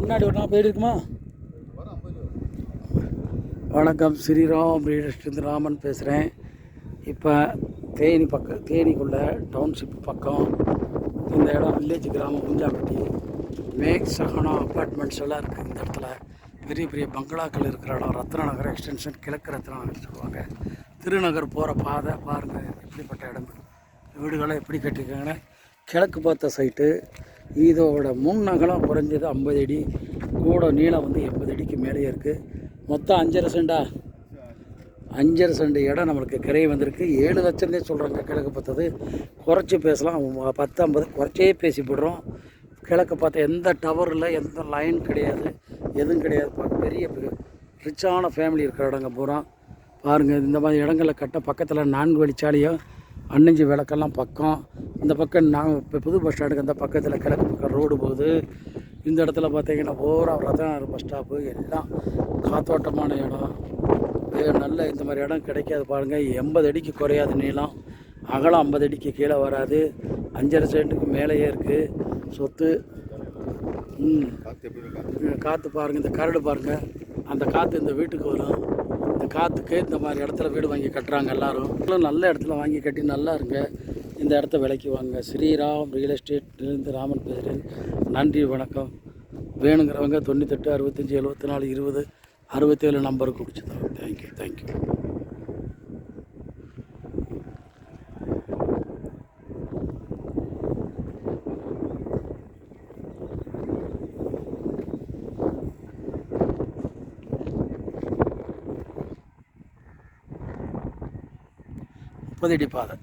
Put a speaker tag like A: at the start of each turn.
A: முன்னாடி ஒரு நாள் போயிட்டு இருக்குமா? வணக்கம் ஸ்ரீராம் ரியல் ராமன் பேசுகிறேன் இப்போ தேனி பக்கம் தேனிக்குள்ள டவுன்ஷிப் பக்கம் இந்த இடம் வில்லேஜ் கிராமம் குஞ்சாப்பட்டி மேக் சகனா அப்பார்ட்மெண்ட்ஸ் எல்லாம் இருக்குது இந்த இடத்துல. பெரிய பெரிய பங்களாக்கள் இருக்கிற இடம் ரத்ன நகர் எக்ஸ்டென்ஷன் கிழக்கு ரத்ன நகர் சொல்லுவாங்க. திருநகர் போகிற பாதை பாருங்கள் எப்படிப்பட்ட இடம். வீடுகளை எப்படி கட்டியிருக்காங்கன்னா. கிழக்கு பார்த்த சைட்டு இதோட முன் அகலம் குறைஞ்சது ஐம்பது அடி கூட நீளம் வந்து எண்பது அடிக்கு மேலேயே இருக்குது மொத்தம் அஞ்சரை செண்டா? அஞ்சரை செண்டு இடம் நம்மளுக்கு கிரை வந்திருக்கு. ஏழு லட்சம்னே சொல்கிறாங்க கிழக்கு பார்த்தது குறைச்சி பேசலாம். பத்து ஐம்பது குறைச்சே பேசி போடுறோம். கிழக்கு பார்த்தா எந்த டவர் இல்லை எந்த லைன் கிடையாது எதுவும் கிடையாது. பெரிய ரிச்சான ஃபேமிலி இருக்கிற இடங்க பூரா. பாருங்கள் இந்த மாதிரி இடங்களில் கட்ட பக்கத்தில் நான்கு வழிச்சாலையும் அன்னஞ்சு விளக்கெல்லாம் பக்கம். இந்த பக்கம் நான் இப்போ புது பஸ் ஸ்டாண்டுக்கு அந்த பக்கத்தில் கிழக்கு பக்கம் ரோடு போகுது. இந்த இடத்துல பார்த்தீங்கன்னா பூரா ரத்தனார் பஸ் ஸ்டாப்பு எல்லாம் காத்தோட்டமான இடம். நல்ல இந்த மாதிரி இடம் கிடைக்காது பாருங்கள் எண்பது அடிக்கு குறையாது நீளம். அகலம் ஐம்பது அடிக்கு கீழே வராது. அஞ்சரை சென்ட்டுக்கு மேலேயே இருக்குது சொத்து. ம். காற்று பாருங்கள் இந்த கரடு பாருங்கள் அந்த காற்று இந்த வீட்டுக்கு வரும். இந்த காற்றுக்கு இந்த மாதிரி இடத்துல வீடு வாங்கி கட்டுறாங்க எல்லாரும். நல்ல இடத்துல வாங்கி கட்டி நல்லா இருங்க. இந்த இடத்த விலைக்கு வாங்க ஸ்ரீராம் ரியல் எஸ்டேட்லேருந்து ராமன் பேசுகிறேன் நன்றி வணக்கம். வேணுங்கிறவங்க தொண்ணூத்தெட்டு அறுபத்தஞ்சி எழுபத்தி நாலு இருபது அறுபத்தேழு நம்பருக்கு பிடிச்சி தான் தேங்க்யூ தேங்க்யூ முப்பது பாதை